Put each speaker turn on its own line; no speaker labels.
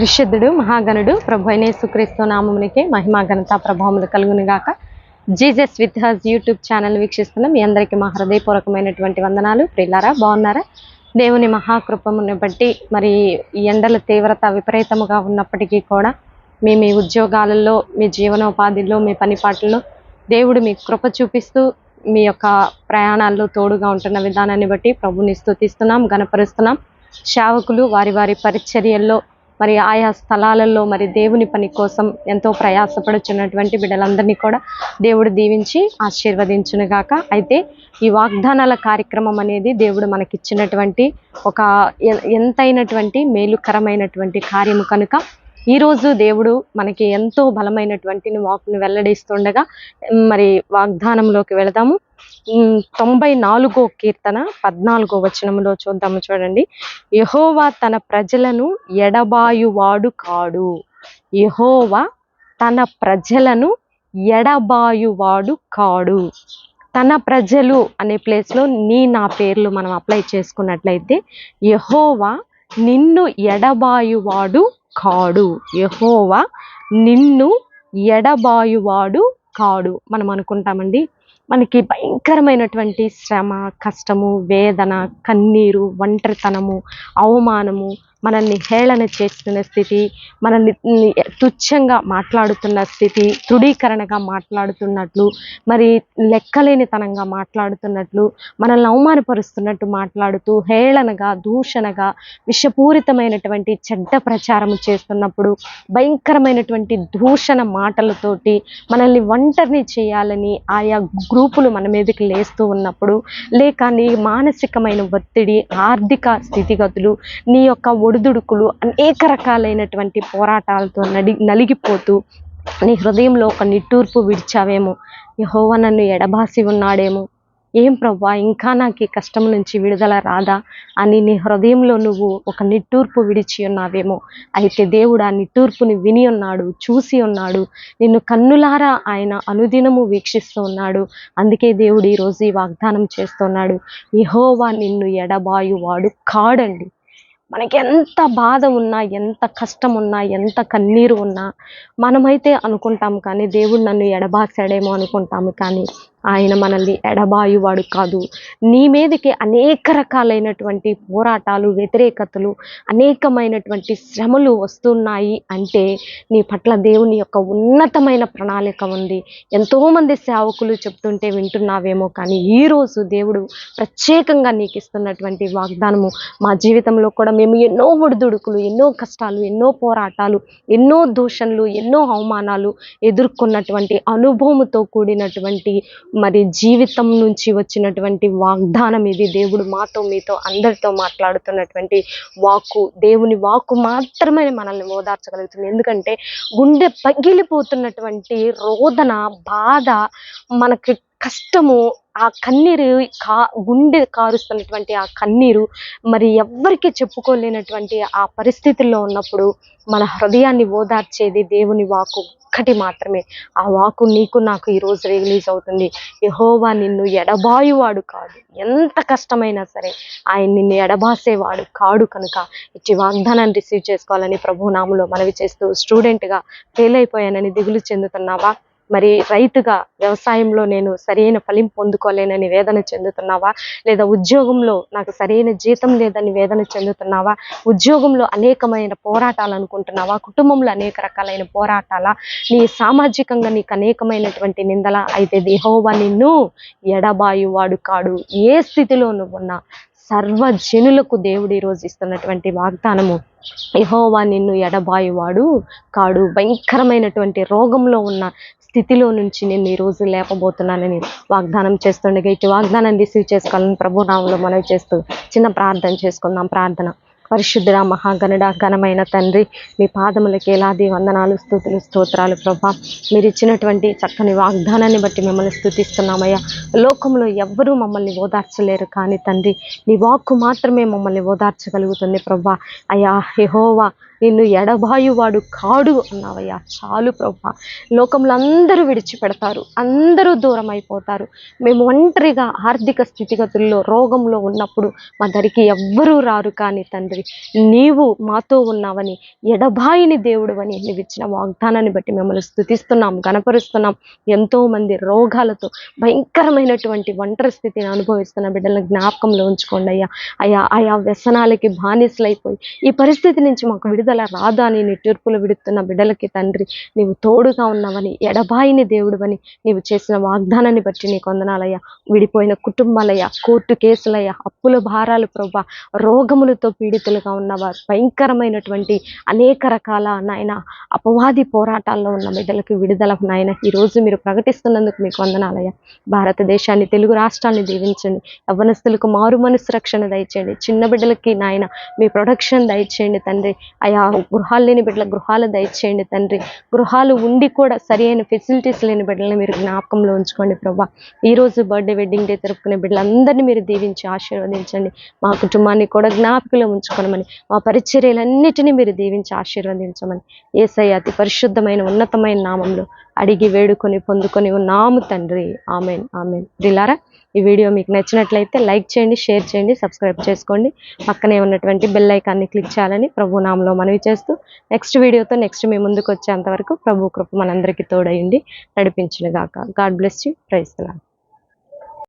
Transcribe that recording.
పరిశుద్ధుడు మహాగణుడు ప్రభు అయిన యేసుక్రీస్తు మహిమా ఘనత ప్రభావములు కలుగునుగాక. Jesus with his YouTube channel వీక్షిస్తున్న మీ అందరికీ మా హృదయపూర్వకమైనటువంటి వందనాలు. ప్రిల్లారా బాగున్నారా? దేవుని మహాకృపమును బట్టి మరి ఎండల తీవ్రత విపరీతముగా ఉన్నప్పటికీ కూడా మీ మీ ఉద్యోగాలలో మీ జీవనోపాధిలో మీ పనిపాట్లలో దేవుడు మీ కృప చూపిస్తూ మీ యొక్క ప్రయాణాల్లో తోడుగా ఉంటున్న విధానాన్ని బట్టి ప్రభుని స్థుతిస్తున్నాం గణపరుస్తున్నాం సేవకులు వారి వారి పరిచర్యల్లో మరి ఆయా స్థలాలలో మరి దేవుని పని కోసం ఎంతో ప్రయాసపడుచున్నటువంటి బిడ్డలందరినీ కూడా దేవుడు దీవించి ఆశీర్వదించునుగాక. అయితే ఈ వాగ్దానాల కార్యక్రమం అనేది దేవుడు మనకిచ్చినటువంటి ఒక ఎంతైనటువంటి మేలుకరమైనటువంటి కార్యము కనుక ఈరోజు దేవుడు మనకి ఎంతో బలమైనటువంటి వాక్ను వెల్లడిస్తుండగా మరి వాగ్దానంలోకి వెళదాము. తొంభై నాలుగో కీర్తన పద్నాలుగో వచనంలో చూద్దాము చూడండి. యహోవా తన ప్రజలను ఎడబాయువాడు కాడు. యహోవా తన ప్రజలను ఎడబాయువాడు కాడు. తన ప్రజలు అనే ప్లేస్లో నీ నా పేర్లు మనం అప్లై చేసుకున్నట్లయితే యహోవా నిన్ను ఎడబాయువాడు కాడు. యహోవా నిన్ను ఎడబాయువాడు కాడు. మనం అనుకుంటామండి మనకి భయంకరమైనటువంటి శ్రమ కష్టము వేదన కన్నీరు ఒంటరితనము అవమానము మనల్ని హేళన చేస్తున్న స్థితి మనల్ని తుచ్ఛంగా తుచ్చంగా మాట్లాడుతున్న స్థితి తృఢీకరణగా మాట్లాడుతున్నట్లు మరి లెక్కలేనితనంగా మాట్లాడుతున్నట్లు మనల్ని అవమానపరుస్తున్నట్టు మాట్లాడుతూ హేళనగా దూషణగా విషపూరితమైనటువంటి చెడ్డ ప్రచారం చేస్తున్నప్పుడు భయంకరమైనటువంటి దూషణ మాటలతోటి మనల్ని ఒంటరిని చేయాలని ఆయా గ్రూపులు మన మీదకి లేస్తూ ఉన్నప్పుడు లేక నీ మానసికమైన ఒత్తిడి ఆర్థిక స్థితిగతులు నీ యొక్క ఒడిదుడుకులు అనేక రకాలైనటువంటి పోరాటాలతో నడి నలిగిపోతూ నీ హృదయంలో ఒక నిట్టూర్పు విడిచావేమో. యహోవ నన్ను ఎడబాసి ఉన్నాడేమో. ఏం ప్రవ్వా ఇంకా నాకు ఈ కష్టం నుంచి విడుదల రాదా అని నీ హృదయంలో నువ్వు ఒక నిట్టూర్పు విడిచి ఉన్నావేమో. అయితే దేవుడు ఆ నిట్టూర్పుని విని ఉన్నాడు చూసి ఉన్నాడు. నిన్ను కన్నులారా ఆయన అనుదినము వీక్షిస్తూ ఉన్నాడు. అందుకే దేవుడు ఈరోజు ఈ వాగ్దానం చేస్తున్నాడు. యహోవా నిన్ను ఎడబాయువాడు కాడండి. మనకి ఎంత బాధ ఉన్నా ఎంత కష్టం ఉన్నా ఎంత కన్నీరు ఉన్నా మనమైతే అనుకుంటాం కానీ దేవుడు నన్ను ఎడబాసాడేమో అనుకుంటాము కానీ ఆయన మనల్ని ఎడబాయువాడు కాదు. నీ మీదకి అనేక రకాలైనటువంటి పోరాటాలు వ్యతిరేకతలు అనేకమైనటువంటి శ్రమలు వస్తున్నాయి అంటే నీ పట్ల దేవుని యొక్క ఉన్నతమైన ప్రణాళిక ఉంది. ఎంతోమంది సేవకులు చెప్తుంటే వింటున్నావేమో కానీ ఈరోజు దేవుడు ప్రత్యేకంగా నీకు ఇస్తున్నటువంటి వాగ్దానము మా జీవితంలో కూడా మేము ఎన్నో ఒడిదుడుకులు ఎన్నో కష్టాలు ఎన్నో పోరాటాలు ఎన్నో దూషణలు ఎన్నో అవమానాలు ఎదుర్కొన్నటువంటి అనుభవముతో కూడినటువంటి మరి జీవితం నుంచి వచ్చినటువంటి వాగ్దానం ఇది. దేవుడు మాతో మీతో అందరితో మాట్లాడుతున్నటువంటి వాక్కు దేవుని వాక్కు మాత్రమే మనల్ని ఓదార్చగలుగుతుంది. ఎందుకంటే గుండె పగిలిపోతున్నటువంటి రోదన బాధ మనకి కష్టము ఆ కన్నీరు కా గుండె కారుస్తున్నటువంటి ఆ కన్నీరు మరి ఎవ్వరికి చెప్పుకోలేనటువంటి ఆ పరిస్థితుల్లో ఉన్నప్పుడు మన హృదయాన్ని ఓదార్చేది దేవుని వాకు ఒక్కటి మాత్రమే. ఆ వాకు నీకు నాకు ఈరోజు రిలీజ్ అవుతుంది. యహోవా నిన్ను ఎడబాయువాడు కాదు. ఎంత కష్టమైనా సరే ఆయన నిన్ను ఎడబాసేవాడు కాడు కనుక. ఇచ్చి వాగ్దానాన్ని రిసీవ్ చేసుకోవాలని ప్రభునాములో మనవి చేస్తూ స్టూడెంట్గా ఫెయిల్ అయిపోయానని దిగులు చెందుతున్నావా? మరి రైతుగా వ్యవసాయంలో నేను సరైన ఫలిం పొందుకోలేనని వేదన చెందుతున్నావా? లేదా ఉద్యోగంలో నాకు సరైన జీతం లేదని వేదన చెందుతున్నావా? ఉద్యోగంలో అనేకమైన పోరాటాలు అనుకుంటున్నావా? కుటుంబంలో అనేక రకాలైన పోరాటాల? నీ సామాజికంగా నీకు అనేకమైనటువంటి నిందల అయితే దేహోవా నిన్ను ఎడబాయువాడు కాడు. ఏ స్థితిలో నువ్వున్నా సర్వజనులకు దేవుడు ఈరోజు ఇస్తున్నటువంటి వాగ్దానము. యహోవా నిన్ను ఎడబాయువాడు కాడు. భయంకరమైనటువంటి రోగంలో ఉన్న స్థితిలో నుంచి నేను ఈరోజు లేపబోతున్నానని వాగ్దానం చేస్తుండగా ఇటు వాగ్దానాన్ని రిసీవ్ చేసుకోవాలని ప్రభు నామంలో మనవి చేస్తూ చిన్న ప్రార్థన చేసుకుందాం. ప్రార్థన. పరిశుద్ధుడ మహాగణుడ ఘనమైన తండ్రి మీ పాదములకి ఎలాది వందనాలు స్థుతులు స్తోత్రాలు ప్రభా. మీరు ఇచ్చినటువంటి చక్కని వాగ్దానాన్ని బట్టి మిమ్మల్ని స్థుతిస్తున్నామయ్యా. లోకంలో ఎవ్వరూ మమ్మల్ని ఓదార్చలేరు కానీ తండ్రి నీ వాక్కు మాత్రమే మమ్మల్ని ఓదార్చగలుగుతుంది ప్రభా. అయ్యా యెహోవా నిన్ను ఎడబాయువాడు కాడు అన్నావయ్యా. చాలు ప్రభా. లోకంలో అందరూ విడిచిపెడతారు. అందరూ దూరం అయిపోతారు మేము ఒంటరిగా ఆర్థిక స్థితిగతుల్లో రోగంలో ఉన్నప్పుడు మా దరికి ఎవ్వరూ రారు కానీ తండ్రి నీవు మాతో ఉన్నావని ఎడబాయిని దేవుడు అని నీవు ఇచ్చిన వాగ్దానాన్ని బట్టి మిమ్మల్ని స్థుతిస్తున్నాం గణపరుస్తున్నాం. ఎంతో మంది రోగాలతో భయంకరమైనటువంటి ఒంటరి స్థితిని అనుభవిస్తున్న బిడ్డలను జ్ఞాపకంలో ఉంచుకోండి అయ్యా. అయ్యా ఆయా వ్యసనాలకి బానిసలైపోయి ఈ పరిస్థితి నుంచి మాకు విడుదల రాదా అని నిట్టూర్పులు విడుతున్న బిడ్డలకి తండ్రి. నీవు తోడుగా ఉన్నావని ఎడబాయిని దేవుడువని నీవు చేసిన వాగ్దానాన్ని బట్టి నీ వందనాలయ్యా విడిపోయిన కుటుంబాలయ్యా కోర్టు కేసులయ్యా అప్పుల భారాలు ప్రభా రోగములతో పీడితులుగా ఉన్నవారు భయంకరమైనటువంటి అనేక రకాల నాయన అపవాది పోరాటాల్లో ఉన్న బిడ్డలకు విడుదల నాయన. ఈరోజు మీరు ప్రకటిస్తున్నందుకు మీకు వందనాలయ్యా భారతదేశాన్ని తెలుగు రాష్ట్రాన్ని దీవించండి. యవ్వనస్తులకు మారు మనసు రక్షణ దయచేయండి. చిన్న బిడ్డలకి నాయన మీ ప్రొడక్షన్ దయచేయండి తండ్రి. గృహాలు లేని బిడ్డల గృహాలు దయచేయండి తండ్రి. గృహాలు ఉండి కూడా సరి అయిన ఫెసిలిటీస్ లేని బిడ్డలని మీరు జ్ఞాపకంలో ఉంచుకోండి ప్రభా. ఈ రోజు బర్త్డే వెడ్డింగ్ డే జరుపుకునే బిడ్డలందరినీ మీరు దీవించి ఆశీర్వదించండి. మా కుటుంబాన్ని కూడా జ్ఞాపకంలో ఉంచుకోనమని మా పరిచర్యలన్నిటినీ మీరు దీవించి ఆశీర్వదించమని. ఏసయ్య అతి పరిశుద్ధమైన ఉన్నతమైన నామంలో అడిగి వేడుకొని పొందుకొని ఉన్నాము తండ్రి. Amen amen. ప్రిలారా ఈ వీడియో మీకు నచ్చినట్లయితే లైక్ చేయండి షేర్ చేయండి సబ్స్క్రైబ్ చేసుకోండి. పక్కనే ఉన్నటువంటి బెల్ ఐకాన్ని క్లిక్ చేయాలని ప్రభు నామంలో మనవి చేస్తూ నెక్స్ట్ వీడియోతో నెక్స్ట్ మీ ముందుకు వచ్చేంత వరకు ప్రభు కృప మనందరికీ తోడయండి నడిపించునుగాక. God bless you. ప్రైజ్